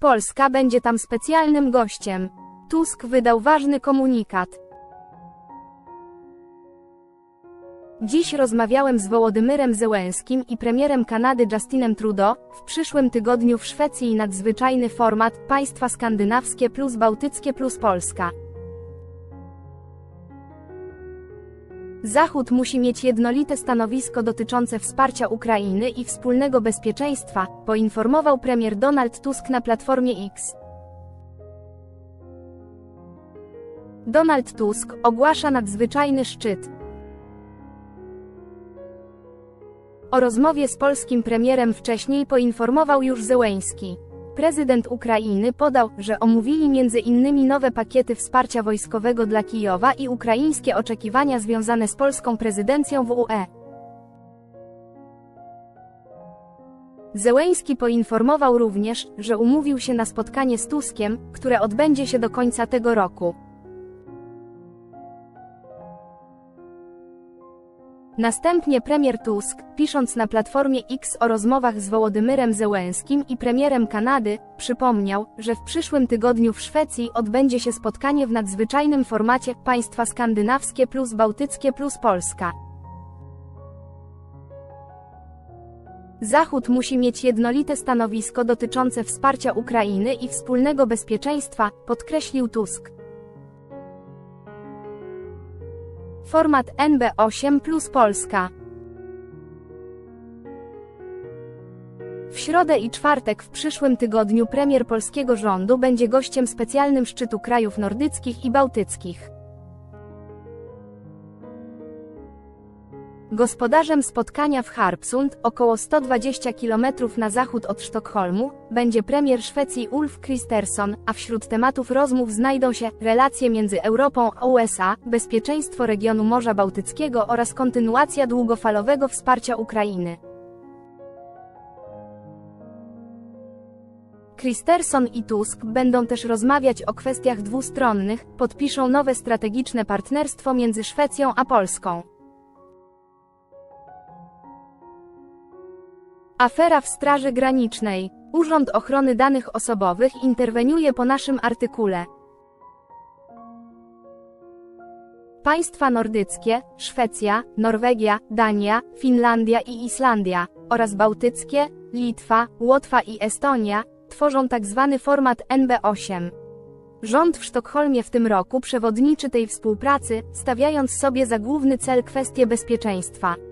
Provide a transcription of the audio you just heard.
Polska będzie tam specjalnym gościem. Tusk wydał ważny komunikat. Dziś rozmawiałem z Wołodymyrem Zełenskim i premierem Kanady Justinem Trudeau. W przyszłym tygodniu w Szwecji nadzwyczajny format Państwa skandynawskie plus bałtyckie plus Polska. Zachód musi mieć jednolite stanowisko dotyczące wsparcia Ukrainy i wspólnego bezpieczeństwa, poinformował premier Donald Tusk na Platformie X. Donald Tusk ogłasza nadzwyczajny szczyt. O rozmowie z polskim premierem wcześniej poinformował już Zełęński. Prezydent Ukrainy podał, że omówili między innymi nowe pakiety wsparcia wojskowego dla Kijowa i ukraińskie oczekiwania związane z polską prezydencją w UE. Zełęński poinformował również, że umówił się na spotkanie z Tuskiem, które odbędzie się do końca tego roku. Następnie premier Tusk, pisząc na Platformie X o rozmowach z Wołodymyrem Zełenskim i premierem Kanady, przypomniał, że w przyszłym tygodniu w Szwecji odbędzie się spotkanie w nadzwyczajnym formacie Państwa skandynawskie plus bałtyckie plus Polska. Zachód musi mieć jednolite stanowisko dotyczące wsparcia Ukrainy i wspólnego bezpieczeństwa, podkreślił Tusk. Format NB8 plus Polska. W środę i czwartek w przyszłym tygodniu premier polskiego rządu będzie gościem specjalnym szczytu krajów nordyckich i bałtyckich. Gospodarzem spotkania w Harpsund, około 120 km na zachód od Sztokholmu, będzie premier Szwecji Ulf Kristersson, a wśród tematów rozmów znajdą się relacje między Europą a USA, bezpieczeństwo regionu Morza Bałtyckiego oraz kontynuacja długofalowego wsparcia Ukrainy. Kristersson i Tusk będą też rozmawiać o kwestiach dwustronnych, podpiszą nowe strategiczne partnerstwo między Szwecją a Polską. Afera w Straży Granicznej. Urząd Ochrony Danych Osobowych interweniuje po naszym artykule. Państwa nordyckie, Szwecja, Norwegia, Dania, Finlandia i Islandia, oraz bałtyckie, Litwa, Łotwa i Estonia, tworzą tzw. format NB8. Rząd w Sztokholmie w tym roku przewodniczy tej współpracy, stawiając sobie za główny cel kwestię bezpieczeństwa.